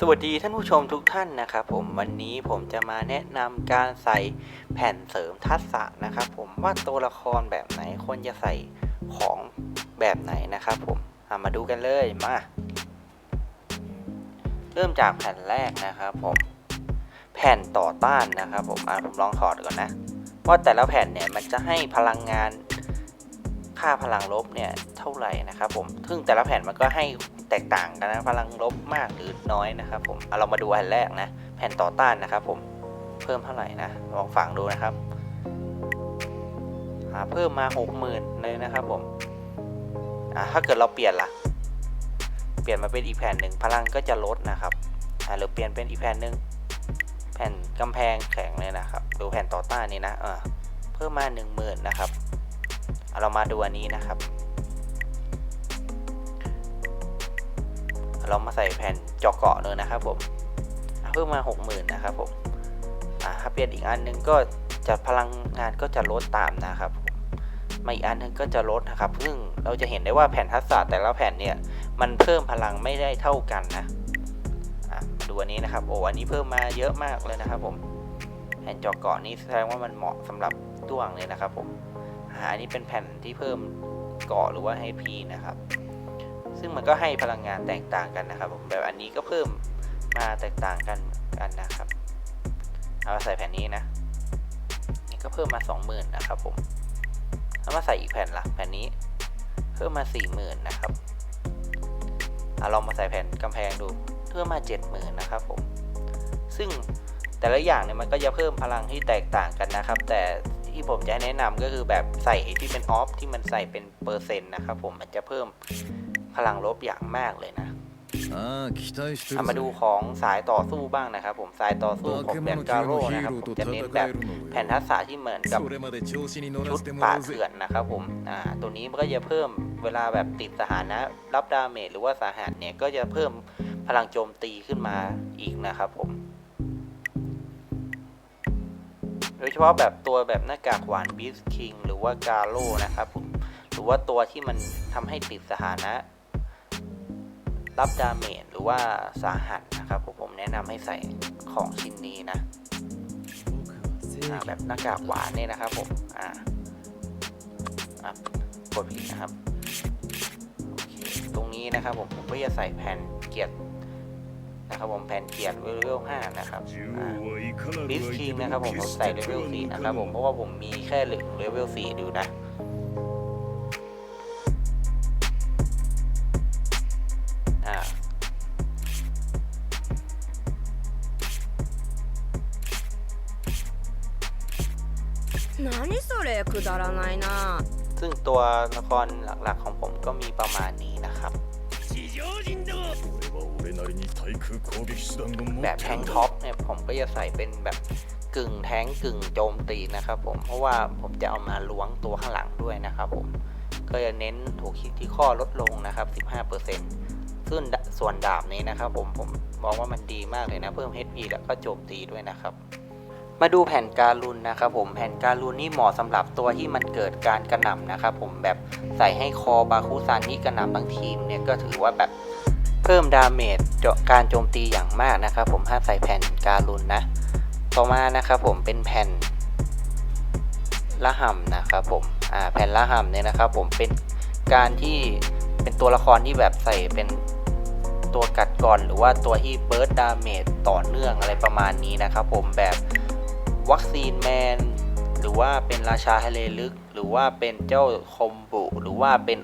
สวัสดีท่านผู้ชมทุกท่านนะครับผมวันนี้ผมจะมาแนะนำการใส่แผ่นเสริมทักษะนะครับผมว่าตัวละครแบบไหนควรจะใส่ของแบบไหนนะครับผมามาดูกันเลยมา เริ่มจากแผ่นแรกนะครับผมแผ่นต่อต้านนะครับผมอะผมลองถอดก่อนนะว่าแต่ละแผ่นเนี่ยมันจะให้พลังงานค่าพลังลบเนี่ยเท่าไหร่นะครับผมซึ่งแต่ละแผ่นมันก็ให้ แตกต่างกันนะพลังลบมากหรือน้อยนะครับผมเอาเรามาดูอันแรกนะแผ่นต่อต้านนะครับผมเพิ่มเท่าไหร่นะลองฝังดูนะครับหาเพิ่มมาหกหมื่นเลยนะครับผมอ่าถ้าเกิดเราเปลี่ยนล่ะ เปลี่ยนมาเป็นอีกแผ่นหนึ่งพลังก็จะลดนะครับอ่าหรือเปลี่ยนเป็นอีกแผ่นหนึ่งแผ่นกำแพงแข็งเลยนะครับดูแผ่นต่อต้านนี่นะเออเพิ่มมาหนึ่งหมื่นนะครับเอาเรามาดูอันนี้นะครับ เรามาใส่แผ่นเจาะเกาะเลยนะครับผมเพิ่มมา 60,000นะครับผมอะถ้าเปลี่ยนอีกอันหนึงก็จะพลังงานก็จะลดตามนะครับมาอีกอันหนึงก็จะลดนะครับ ซึ่งเราจะเห็นได้ว่าแผ่นทักษะแต่ละแผ่นเนี่ยมันเพิ่มพลังไม่ได้เท่ากันนะดูอันนี้นะครับโอ้อันนี้เพิ่มมาเยอะมากเลยนะครับผมแผ่นเจาะเกาะนี้แสดงว่ามันเหมาะสำหรับด้วงเลยนะครับผมอ่าอันนี้เป็นแผ่นที่เพิ่มเกาะหรือว่าให้พีนะครับ ซึ่งมันก็ให้พลังงานแตกต่างกันนะครับผมแบบอันนี้ก็เพิ่มมาแตกต่างกันกันนะครับ เอามาใส่แผ่นนี้นะ นี่ก็เพิ่มมา 20,000นะครับผมเอามาใส่อีกแผ่นละแผ่นนี้ เพิ่มมา 40,000นะครับเอาลองมาใส่แผ่นกำแพงดูเพิ่มมา 70,000นะครับผม ซึ่งแต่ละอย่างเนี่ยมันก็จะเพิ่มพลังที่แตกต่างกันนะครับ แต่ที่ผมจะแนะนำก็คือแบบใส่ที่เป็นออฟที่มันใส่เป็นเปอร์เซ็นต์นะครับผมมันจะเพิ่ม พลังลบอย่างมากเลยนะเอามาดูของสายต่อสู้บ้างนะครับผมสายต่อสู้ของแบบกาโร่นะครับผมจะเน้นแบบแผ่นทัศน์ที่เหมือนกับชุดป่าเถื่อนนะครับผมตัวนี้มันก็จะเพิ่มเวลาแบบติดสถานะ รับดาเมจหรือว่าสาหัสเนี่ยก็จะเพิ่มพลังโจมตีขึ้นมาอีกนะครับผมโดยเฉพาะแบบตัวแบบหน้ากากหวานบีสคิงหรือว่ากาโร่นะครับผมหรือว่าตัวที่มันทำให้ติดสถานะ รับดาเมจหรือว่าสาหัสนะครับผมผมแนะนำให้ใส่ของชิ้นนี้นะอ่าแบบหน้ากากหวานเนี่ยนะครับผมอ่าอะกดผิดนะครับโอเคตรงนี้นะครับผมผมก็จะใส่แผ่นเกียรตินะครับผมแผ่นเกียรติเลเวล5นะครับอ่าบิสคิงนะครับผมผมใส่เลเวล4นะครับผมเพราะว่าผมมีแค่เหลืองเลเวล4ดูนะ 何それくだらないな ซึ่งตัวละครหลักๆของผมก็มีประมาณนี้นะครับ 俺は俺なりに対空攻撃手段を持 แบ っ บ て แท る ง ん ท็อ だ ปเนี่ยผมก็จะใส่เป็นแบบกึ่งแทงกึ่งโจมตีนะครับผมเพราะว่าผมจะเอามาล้วงตัวข้างหลังด้วยนะครับผมก็จะเน้นถูกคิดที่ข้อลดลงนะครับ 15%ซึ่งส่วนดาบนี้นะครับผมผมมองว่ามันดีมากเลยนะเพิ่ม HP แล้วก็โจมตีด้วยนะครับ มาดูแผ่นการุนนะครับผมแผ่นการุนนี่เหมาะสำหรับตัวที่มันเกิดการกระหน่ำนะครับผมแบบใส่ให้คอบาคุซันที่กระหน่ำบางทีมเนี่ยก็ถือว่าแบบเพิ่มดาเมจเจาะการโจมตีอย่างมากนะครับผมถ้าใส่แผ่นการุนนะต่อมานะครับผมเป็นแผ่นละห่ำนะครับผมอ่าแผ่นละห่ำเนี่ยนะครับผมเป็นการที่เป็นตัวละครที่แบบใส่เป็นตัวกัดก่อน หรือว่าตัวที่เบิร์ดดาเมจต่อเนื่องอะไรประมาณนี้นะครับผมแบบ วัคซีนแมน หรือว่าเป็นราชาทะเลลึก หรือว่าเป็นเจ้าคอมบุหรือว่าเป็น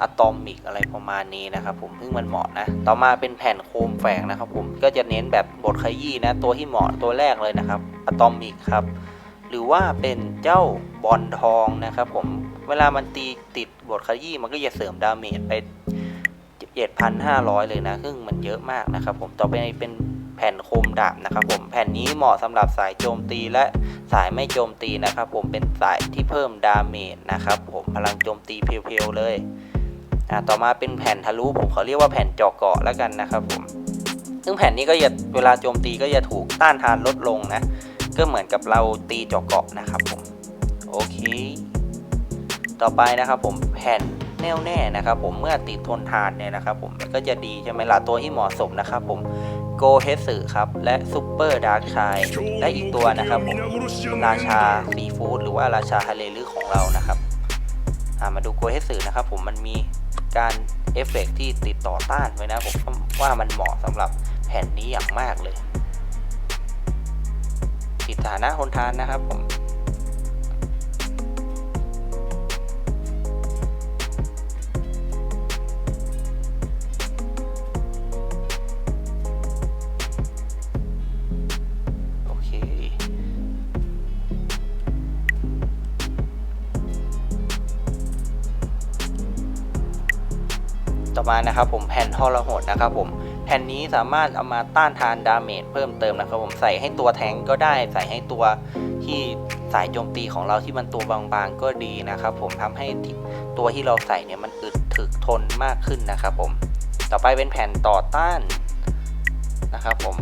อะตอมิกอะไรประมาณนี้นะครับผมซึ่งมันเหมาะนะ ต่อมาเป็นแผ่นโคมแฝงนะครับผมก็จะเน้นแบบบทขยี้นะ ตัวที่เหมาะตัวแรกเลยนะครับอะตอมิกครับ หรือว่าเป็นเจ้าบอลทองนะครับผมเวลามันตีติดบทขยี้มันก็จะเสริมดาเมจไป 7,500 เลยนะ ซึ่งมันเยอะมากนะครับผมต่อไปเป็น แผ่นคมดาบนะครับผมแผ่นนี้เหมาะสำหรับสายโจมตีและสายไม่โจมตีนะครับผมเป็นสายที่เพิ่มดาเมจนะครับผมพลังโจมตีเพียวๆเลยอ่าต่อมาเป็นแผ่นทะลุผมเขาเรียกว่าแผ่นเจาะเกาะแล้วกันนะครับผมซึ่งแผ่นนี้ก็จะเวลาโจมตีก็จะถูกต้านทานลดลงนะก็เหมือนกับเราตีเจาะเกาะนะครับผมโอเคต่อไปนะครับผมแผ่นแน่วแน่นะครับผมเมื่อติดทนทานเนี่ยนะครับผมก็จะดีใช่ไหมล่ะตัวที่เหมาะสมนะครับผม โกเฮสึครับ และซูเปอร์ดาร์กชายและอีกตัวนะครับผมราชาซีฟู้ดหรือว่าราชาฮาเลลือของเรานะครับมาดูโกเฮสึนะครับผมมันมีการเอฟเฟกต์ที่ติดต่อต้านไว้นะผมว่ามันเหมาะสำหรับแผ่นนี้อย่างมากเลย ติดฐานะทนทานนะครับผม มานะครับผมแผ่นทอรหดนะครับผมแผ่นนี้สามารถเอามาต้านทานดาเมจเพิ่มเติมนะครับผมใส่ให้ตัวแทงก็ได้ ใส่ให้ตัวที่สายโจมตีของเราที่มันตัวบางๆก็ดีนะครับผมทำให้ตัวที่เราใส่เนี่ยมันอึดถึกทนมากขึ้นนะครับผมต่อไปเป็นแผ่นต่อต้านนะครับผม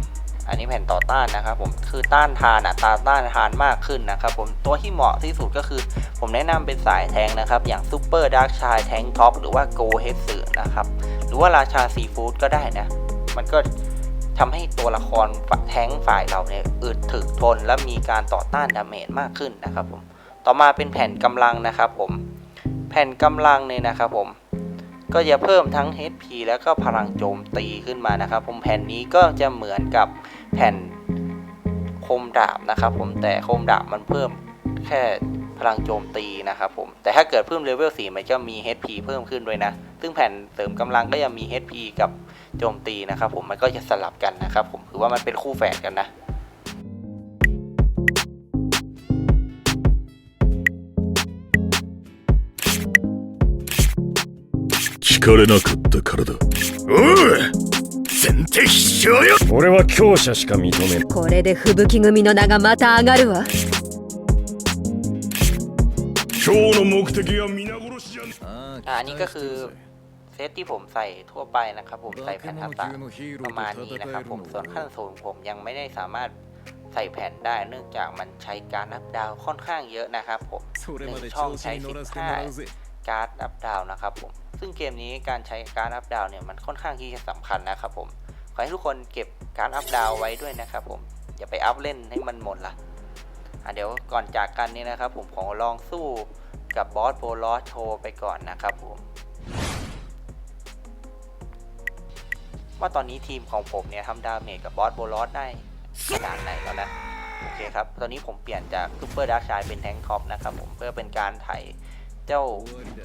อันนี้แผ่นต่อต้านนะครับผมคือต้านทานอัตราต้านทานมากขึ้นนะครับผมตัวที่เหมาะที่สุดก็คือ ผมแนะนำเป็นสายแทงนะครับ อย่างซูเปอร์ดาร์กชายแทงท็อปหรือว่าโกเฮดสึนะครับหรือว่าราชาซีฟู้ดก็ได้นะ มันก็ทำให้ตัวละครแทงฝ่ายเราเนี่ยอึดถึกทน และมีการต่อต้านดาเมจมากขึ้นนะครับผมต่อมาเป็นแผ่นกำลังนะครับผมแผ่นกำลังเนี่ยนะครับผม ก็จะเพิ่มทั้ง HP แล้วก็พลังโจมตีขึ้นมานะครับ ผมแผ่นนี้ก็จะเหมือนกับแผ่นคมดาบนะครับ ผมแต่คมดาบมันเพิ่มแค่พลังโจมตีนะครับผมแต่ถ้าเกิดเพิ่มเลเวล4มันจะมี HP เพิ่มขึ้นด้วยนะ ซึ่งแผ่นเสริมกำลังก็ยังมี HP กับโจมตีนะครับผมมันก็จะสลับกันนะครับผมถือว่ามันเป็นคู่แฝดกันนะ 聞かれなかったからだおう先手必勝よ俺は強者しか認めんこれで吹雪組の名がまた上がるわ今日の目的は皆殺しじゃね อ่าอันนี้ก็คือเซตที่ผมใส่ทั่วไปนะครับผมใส่แผ่นทัตตะประมาณนี้นะครับผมส่วนขั้นสูงผมยังไม่ได้สามารถใส่แผ่นได้ เนื่องจากมันใช้การนับดาวค่อนข้างเยอะนะครับผม それまで ช่อง 調子 ใช้ に乗らせてもらうぜ 15 การ์ดอัพดาวนะครับผม ซึ่งเกมนี้การใช้การอัพดาวเนี่ยมันค่อนข้างที่จะสำคัญนะครับผม ขอให้ทุกคนเก็บการอัพดาวไว้ด้วยนะครับผม อย่าไปอัพเล่นให้มันหมดละอะเดี๋ยวก่อนจากกันนี่นะครับผมขอลองสู้กับบอสโบลอสโชไปก่อนนะครับผม ว่าตอนนี้ทีมของผมเนี่ยทำดาเมจกับบอสโบลอสได้ขนาดไหนแล้วนะโอเคครับ ตอนนี้ผมเปลี่ยนจากซูเปอร์ดักชายเป็นแทงค์ท็อปนะครับผมเพื่อเป็นการไถ เจ้า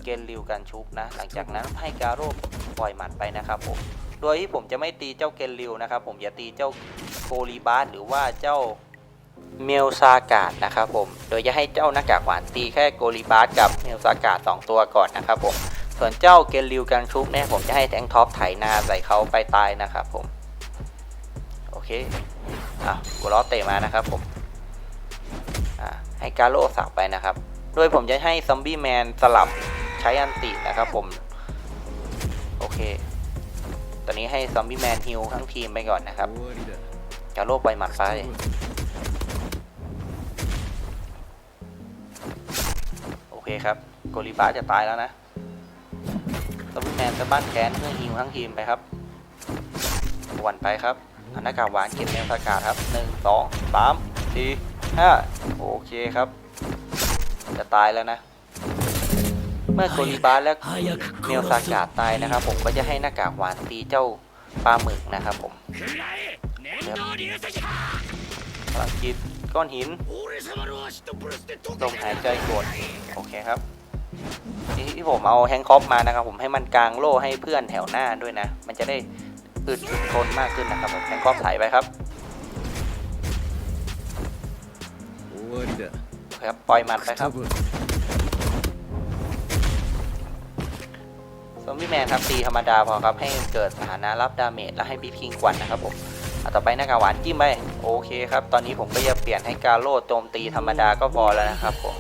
เกนริวกันชุบนะ หลังจากนั้นให้การโรบปล่อยหมัดไปนะครับผม โดยที่ผมจะไม่ตีเจ้าเกนริวนะครับ ผมจะตีเจ้าโกลีบาสหรือว่าเจ้าเมลซากาดนะครับผม โดยจะให้เจ้าหน้ากากหวานตีแค่โกลีบาสกับเมลซากาดสองตัวก่อนนะครับผม ส่วนเจ้าเกนริวกันชุบเนี่ยผมจะให้แทงท็อปไถนาใส่เขาไปตายนะครับผม โอเค อะหัวล้อเตะมานะครับผม อะให้การโลสับไปนะครับ โดยผมจะให้ซอมบี้แมนสลับใช้อันตินะครับผม โอเค ตอนนี้ให้ซอมบี้แมนฮิลทั้งทีมไปก่อนนะครับจะโลบไปหมัดไปโอเคครับ โกลิบาจะตายแล้วนะซอมบี้แมนจะบ้านแคนเพื่อฮิลทั้งทีมไปครับวันไปครับอากาศหวานเก็บเงินอากาศครับหนึ่งสอสามสี่ห้าโอเคครับ จะตายแล้วนะ เมื่อโคนิบาสและเมลซากาตายนะครับ ผมก็จะให้หน้ากากหวานตีเจ้าปลาหมึกนะครับผมพลังจิตก้อนหินลมหายใจกดโอเคครับที่ผมเอาแฮงคอปมานะครับ ผมให้มันกลางโล่ให้เพื่อนแถวหน้าด้วยนะ มันจะได้อึดทนมากขึ้นนะครับผมแฮงคอปถ่ายไปครับ ครับ ปล่อยมันไปครับ ซอมบี้แมนครับตีธรรมดาพอครับ ให้เกิดสถานะรับดาเมจและให้บีพิงกวันนะครับผมต่อไปหน้ากากหวานจิ้มไป โอเคครับ ตอนนี้ผมก็จะเปลี่ยนให้กาโร่โจมตีธรรมดาก็พอแล้วนะครับผม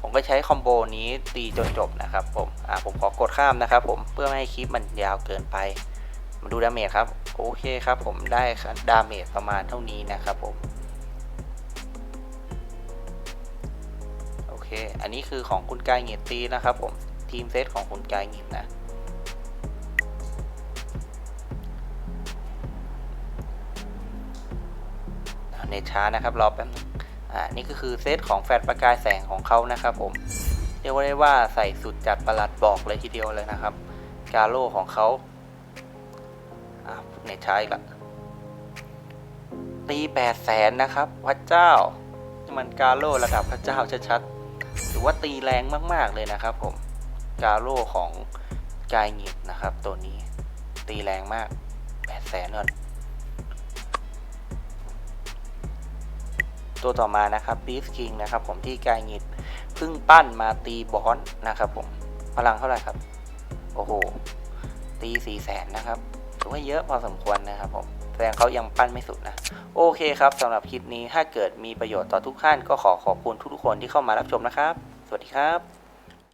ผมก็ใช้คอมโบนี้ตีจนจบนะครับผม อ่าผมขอกดข้ามนะครับผมเพื่อไม่ให้คลิปมันยาวเกินไป มาดูดาเมจครับ โอเคครับผมได้ดาเมจประมาณเท่านี้นะครับผม อเคอันนี้คือของคุณกายเงียตีนะครับผม ทีมเซตของคุณกายหงิบนะ เนช้านะครับรอแป๊บนึงอ่านี่ก็คือเซตของแฟลชประกายแสงของเขานะครับผม เรียกว่าได้ว่าใส่สุดจัดประหลัดบอกเลยทีเดียวเลยนะครับ กาโลของเขาเนช้าอีกละตีแปดแสนนะครับ พระเจ้า มันกาโลระดับพระเจ้าชัดๆ ถือว่าตีแรงมากๆเลยนะครับผมกาโลของกายหงิบนะครับ ตัวนี้ตีแรงมากแปดแสนเงินตัวต่อมานะครับ Beast King นะครับผมที่กายหงิดเพิ่งปั้นมาตีบอสนะครับผมพลังเท่าไหร่ครับ โอ้โห ตีสี่แสนนะครับถือว่าเยอะพอสมควรนะครับผม แสดงเขายังปั้นไม่สุดนะ โอเคครับสำหรับคลิปนี้ถ้าเกิดมีประโยชน์ต่อทุกท่านก็ขอขอบคุณทุกๆคนที่เข้ามารับชมนะครับ สวัสดีครับ